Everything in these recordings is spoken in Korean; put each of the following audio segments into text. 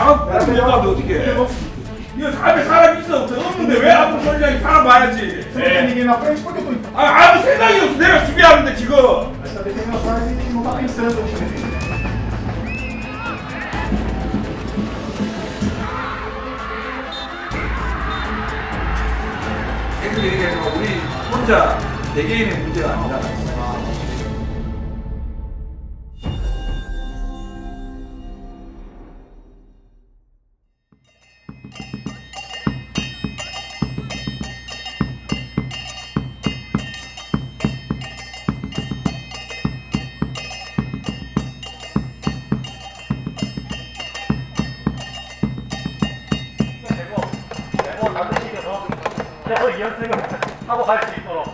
아, 못 가도 어떻게? 이거 앞에 사람 있어 없어 없는데 왜 앞으로 solidariamente 사람 봐야지. Na frente porque eu tô. 아 아무 생각이 없어 내가 수비하는데 지금. E nisso. 계속 얘기해서 우리 혼자 개개인의 문제가 아니라. 계 하고 갈수 있도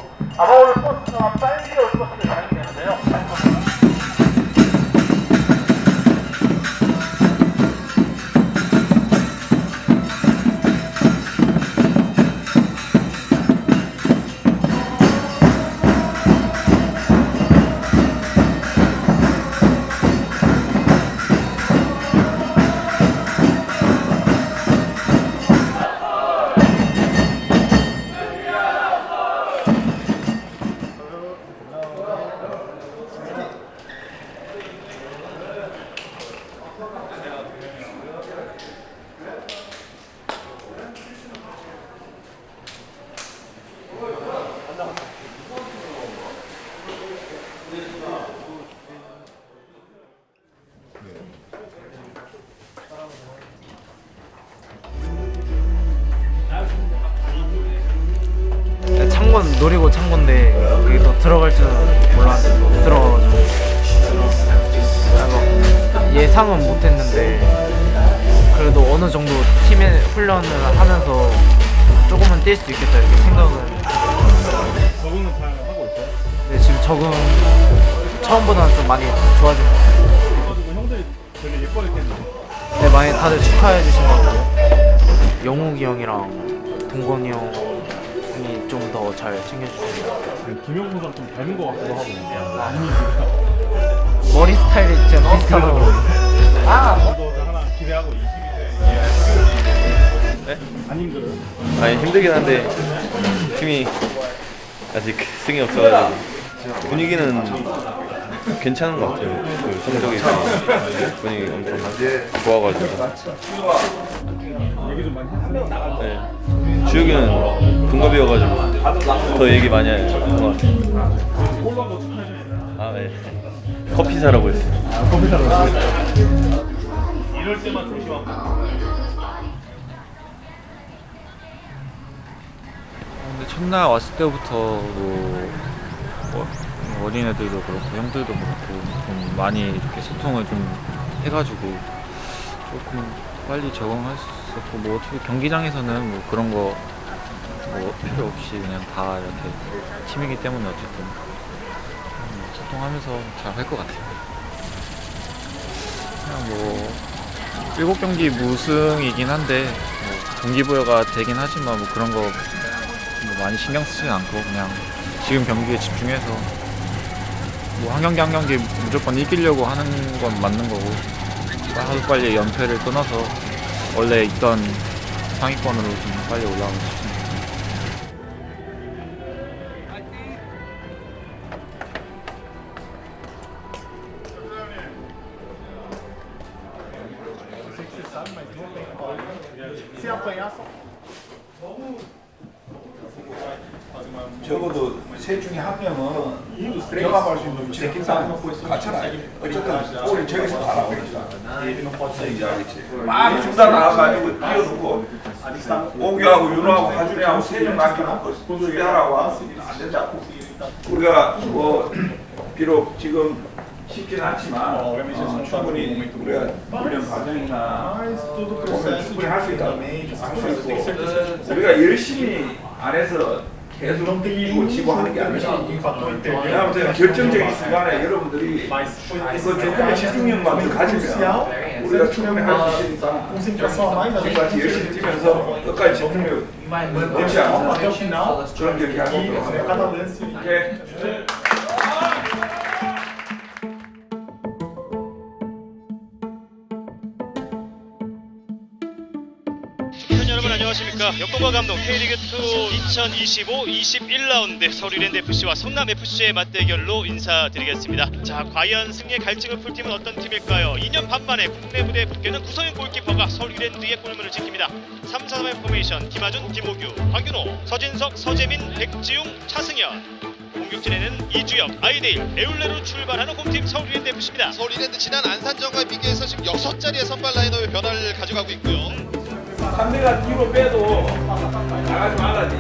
노리고 창곤데 여기 또 들어갈 줄은 몰랐는데 못 들어가가지고. 예상은 못했는데 그래도 어느 정도 팀의 훈련을 하면서 조금은 뛸 수 있겠다 이렇게 생각은 적응은 잘 하고 있어요? 근데 지금 적응 처음보다는 좀 많이 좋아진 것 같아요. 그래가지고 형들이 되게 예뻐했겠는데 네, 많이 다들 축하해 주신 것 같고 영욱이 형이랑 동건이 형이 좀 더 잘 챙겨주신 것 같아요. 김영 선수랑 좀 닮은 것 같기도 하고. 아니 머리 스타일이 진짜 비슷하다고 저도 하나 기대하고 22세 네? 아닌 거를 아니 힘들긴 한데 팀이 아직 승이 없어가지고. 분위기는 괜찮은 것 같아요. 그 성적이 되게 분위기 엄청 좋아가지고. 했어요 네. 주혁이는 동갑이어가지고 더 얘기 많이 해요. 것 같아요. 아 네. 커피 사라고 했어요. 커피 사러 이럴 때만 조심하고 첫날 왔을 때부터 뭐 어, 어린애들도 그렇고 형들도 그렇고 좀 많이 이렇게 소통을 좀 해가지고 조금 빨리 적응할 수 있었고 뭐 어떻게 경기장에서는 뭐 그런 거 뭐 필요 없이 그냥 다 이렇게 팀이기 때문에 어쨌든 음, 소통하면서 잘 할 것 같아요. 그냥 뭐 일곱 경기 무승이긴 한데 뭐 동기부여가 되긴 하지만 뭐 그런 거 뭐 많이 신경 쓰진 않고 그냥 지금 경기에 집중해서 뭐한 경기 한 경기 무조건 이기려고 하는 건 맞는 거고 하루 빨리 연패를 끊어서 원래 있던 상위권으로 좀 빨리 올라가고 싶습니다. Se apanhar, só. 적어도 셋 중에 한 명은 경험할 수 있는 위치에 같잖아. 어쨌든 우리 저기서 알아보니까 막 중단 나와가지고 뛰어놓고 오기하고 윤호하고 하준이하고 세명 남겨놓고 수비하라고 안 된다고. 우리가 뭐 비록 지금 쉽진 않지만 어, 충분히 우리가 훈련 과정이나 processo de 충분히 할 수 있다. 할수 있고 우리가 열심히 안 해서 계속 이기고 지고 하는 게 아니라. 왜냐하면 결정적인 순간에 여러분들이 아, 이거 조금의 집중력만 더. 가지면 우리가 충분히 할 수 있으니까 지금같이 열심히 뛰면서 끝까지 집중력 o final. 그런 경기 하고 E. 오케이. 안녕하십니까. 역동과 감독 K리그 2 2025 21 라운드 서울이랜드 FC와 성남 FC의 맞대결로 인사드리겠습니다. 자 과연 승리의 갈증을 풀 팀은 어떤 팀일까요? 2년 반 만에 국내 무대에 붙게는 구성인 골키퍼가 서울이랜드의 골문을 지킵니다. 3-4-3의 포메이션 김하준, 김호규, 박윤호, 서진석, 서재민, 백지웅, 차승현. 공격진에는 이주혁, 아이데일, 에울레로 출발하는 홈팀 서울이랜드 FC입니다. 서울 이랜드 지난 안산전과의 비교해서 지금 6자리의 선발 라인업의 변화를 가져가고 있고요. 상대가 뒤로 빼도 나가지 말라지.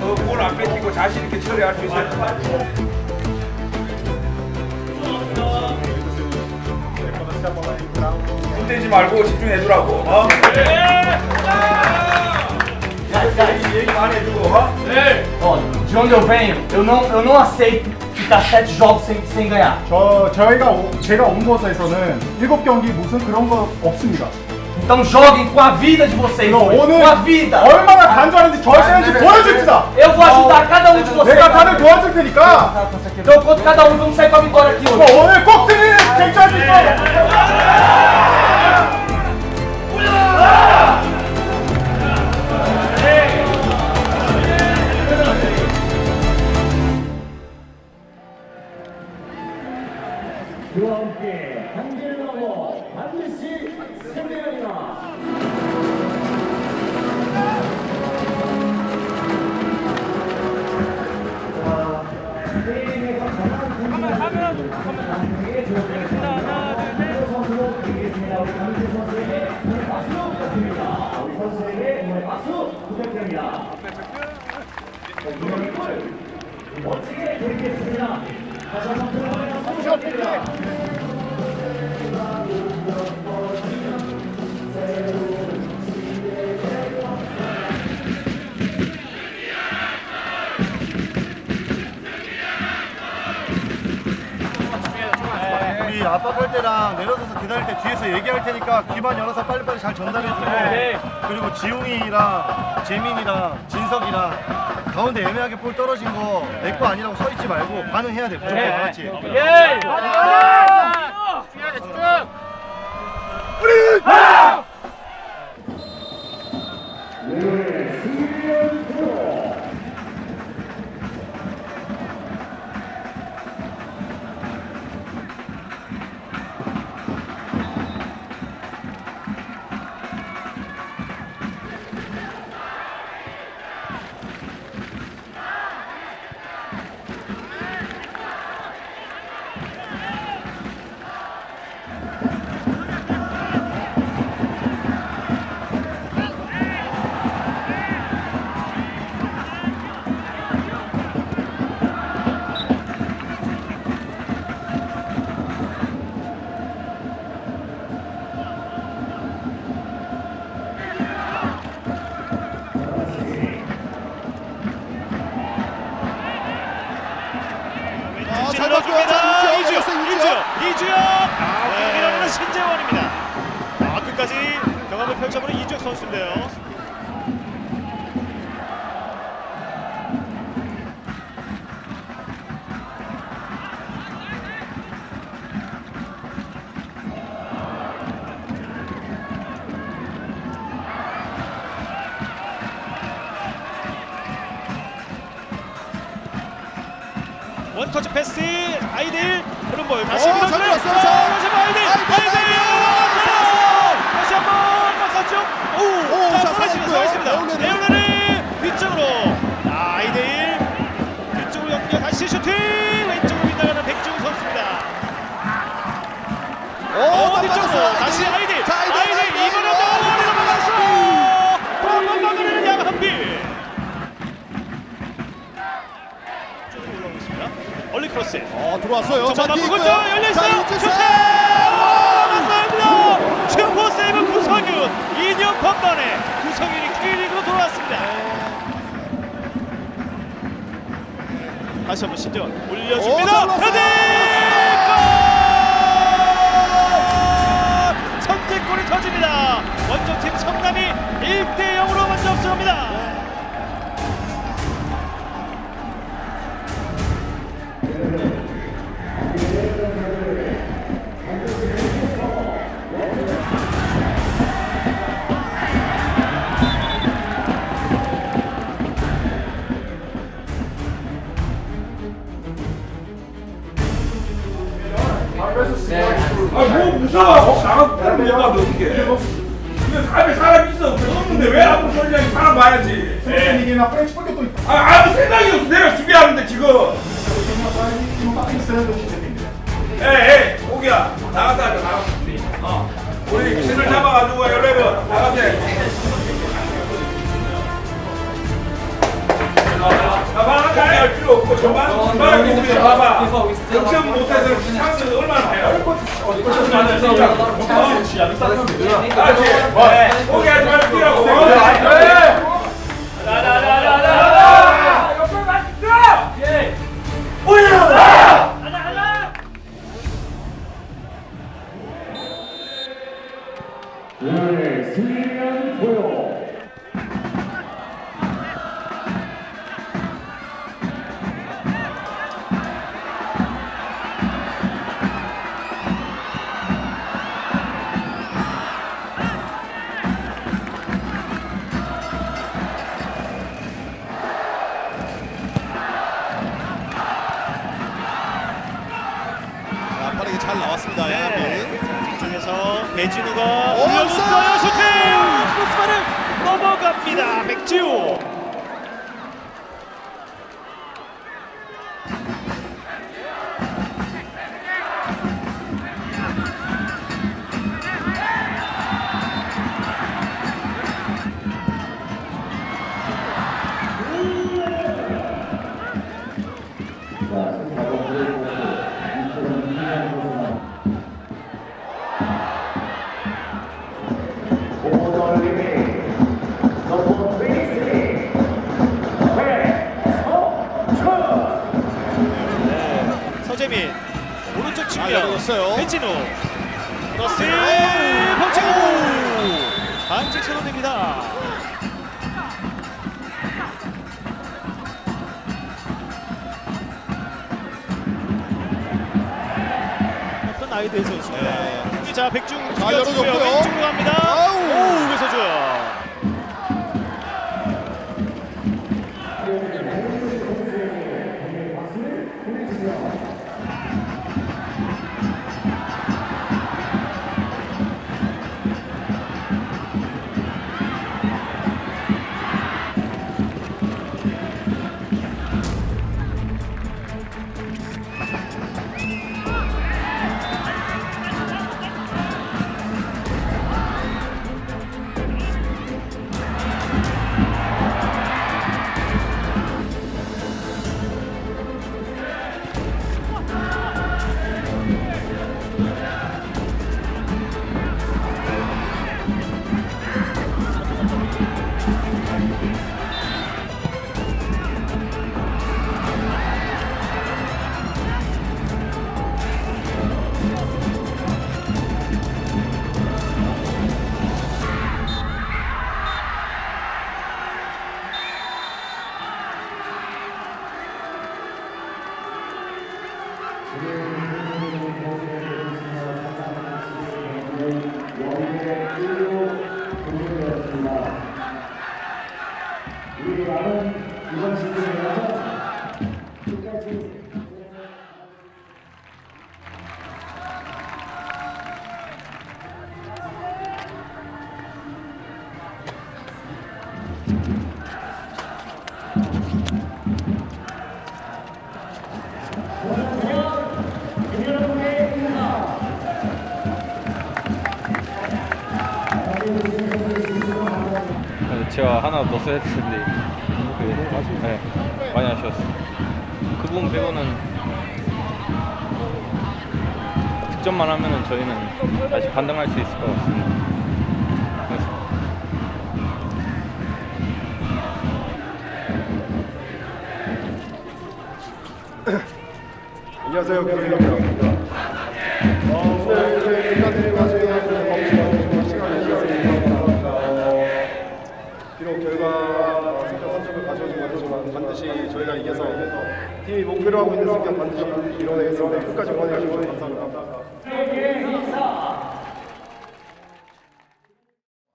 너골안 뺏기고 자신 있게 처리할 수 있어야 힘들지 말고 집중해주라고. 어? 얘기 많이 해주고. 어? Ó, de onde eu venho, eu não, eu não aceito ficar sete jogos sem, sem ganhar. 저 저희가 오- 제가 온 곳에서는 일곱 경기 무슨 그런 거 없습니다. Então joguem com a vida de vocês 그럼 hoje, 오늘 com a vida. 얼마나 간절한지 절실한지 보여줍시다. Eu vou ajudar cada um de vocês. 내가 다들 도와줄 테니까 Então, quanto cada um, vamos sair com a vitória aqui hoje. 뭐 오늘 꼭 승리를 쟁취할 수 있어. 압박할 때랑 내려서서 기다릴 때 뒤에서 얘기할 테니까 귀만 열어서 빨리빨리 잘 전달해주고. 그리고 지웅이랑 재민이랑 진석이랑 가운데 애매하게 볼 떨어진 거 내 거 아니라고 서 있지 말고 반응해야 돼. 무조건 다 같이. 잘 이주혁. 아, 밀어내는 신재원입니다. 아, 끝까지 경험을 펼쳐보는 이주혁 선수인데요. 원터치 패스 아이들 오른볼. 다시 자, 다시 한번 아이들 아이들, 아이들. 아이들. 다시 한번 박사 쪽 오, 오, 자. 살아있습니다 에올레르. 에올레르 뒤쪽으로. 아, 아이들. 뒤쪽으로 연결. 다시 슈팅. 왼쪽으로 빗나가는 백지웅 선수입니다. 오, 어, 딱 뒤쪽으로. 다시 아이들. 자, 아이들, 아이들 아이들, 이번에도 아이들. 머리로 막았어 또한번 막아내는 양한빈 쪽으로 올라오고 있습니다 얼리 크로스 어, 들어왔어요. 자, 바꾸고 있고요. 열려 자, 있어요. 슈팅! 자, 맞습니다. 슈퍼 세이브 구성윤 2년 반 만에 구성윤이 K리그로 돌아왔습니다. 다시 한번 오, 올려줍니다. 잘 올랐어요. 헤딩! 골! 선제골이 터집니다. 원정팀 성남이 1대 0으로 먼저 앞서갑니다. 나 프렌치 포테토 있다. 아 아무 생각이 없어 내가 수비하는데 지금 에이 오기야 나가서 하자 나가서 어 우리 신을 잡아가지고 여러분 나가세요 봐봐 할 필요 없고 저만 저만 우리 봐봐 득점 못해서 찬스 얼마나 돼요 그렇지 네. 포기하지 말고 뛰라고 자, 백지우. 서재민 오른쪽 아, 측면 열어줬어요. 배진우 크로스 박진우 반칙 선언됩니다. 어떤 나이드의 선수입니다. 네. 자 백중 잘 열어줬고요. 왼쪽으로 갑니다. 아우. 오 외서줘요. 써야 되는데 그, 네, 많이 아쉬웠어요. 그 부분 빼고는 득점만 하면은 저희는 다시 반등할 수 있을 것 같습니다. 안녕하세요. 김민호입니다. 팀이 목표로 하고 있는 승점 반드시 이뤄내겠습니다. 끝까지 응원해 주셔서 감사합니다.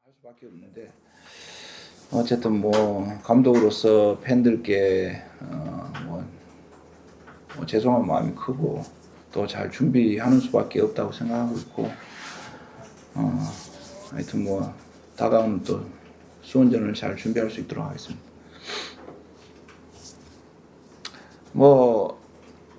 할 수밖에 없는데 어쨌든 뭐 감독으로서 팬들께 어, 뭐, 뭐 죄송한 마음이 크고 또 잘 준비하는 수밖에 없다고 생각하고 있고 어, 하여튼 뭐 다가오는 또 수원전을 잘 준비할 수 있도록 하겠습니다. 뭐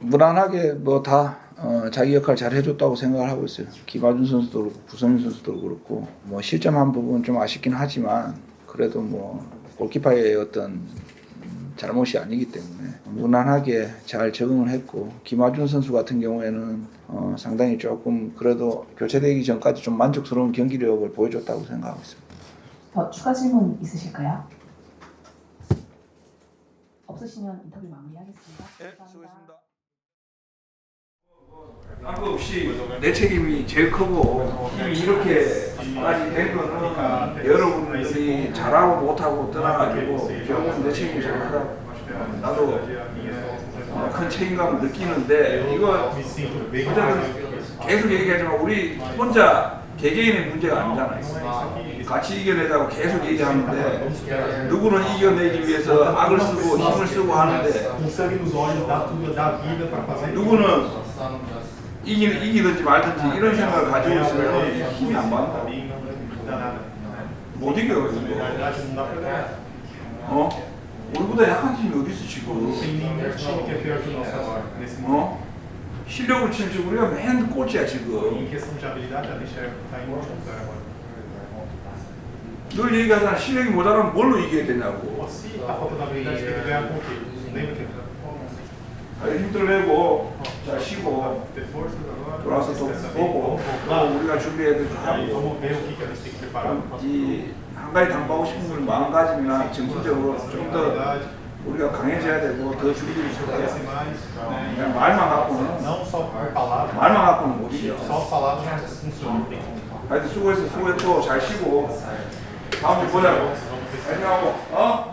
무난하게 뭐 다 어, 자기 역할 잘 해줬다고 생각을 하고 있어요. 김하준 선수도 그렇고 구성민 선수도 그렇고 뭐 실점한 부분 좀 아쉽긴 하지만 그래도 뭐 골키퍼의 어떤 음, 잘못이 아니기 때문에 무난하게 잘 적응을 했고 김하준 선수 같은 경우에는 어, 상당히 조금 그래도 교체되기 전까지 좀 만족스러운 경기력을 보여줬다고 생각하고 있습니다. 더 추가 질문 있으실까요? 없으시면 인터뷰 마무리하겠습니다. 감사합니다. 딴거 없이 내 책임이 제일 크고 힘이 이렇게까지 된 거는 여러분들이 잘하고 못하고 떠나가지고 결국은 내 책임이 제일 크다고 나도 어, 큰 책임감을 느끼는데 이거 계속 얘기하지만 우리 혼자 개개인의 문제가 아니잖아요 같이 이겨내자고 계속 얘기하는데 누구는 이겨내기 위해서 악을 쓰고 힘을 쓰고 하는데 누구는 이기, 이기든지 말든지 이런 생각을 가지고 있으면 힘이 안 받는다. 못 이겨, 이거. 어? 우리보다 약한 팀이 어디 있어, 지금? 어? 실력을 지금 우리가 맨 꼴찌야, 지금. 늘 얘기하잖아, 실력이 모자라면 뭘로 이겨야 되냐고. 아, 힘들 내고, 잘 쉬고, 돌아와서 또 보고, 또 우리가 준비해야 될 하고, 이한 가지 당부하고 싶은 건 마음가짐이나 정신적으로 좀더 우리가 강해져야 되고 더 준비를 있어야 돼. 그냥 말만 갖고는 말만 갖고는 못 이겨. 하여튼 수고했어, 수고했고 잘 쉬고 다음에 보자고. 안녕하고, 어?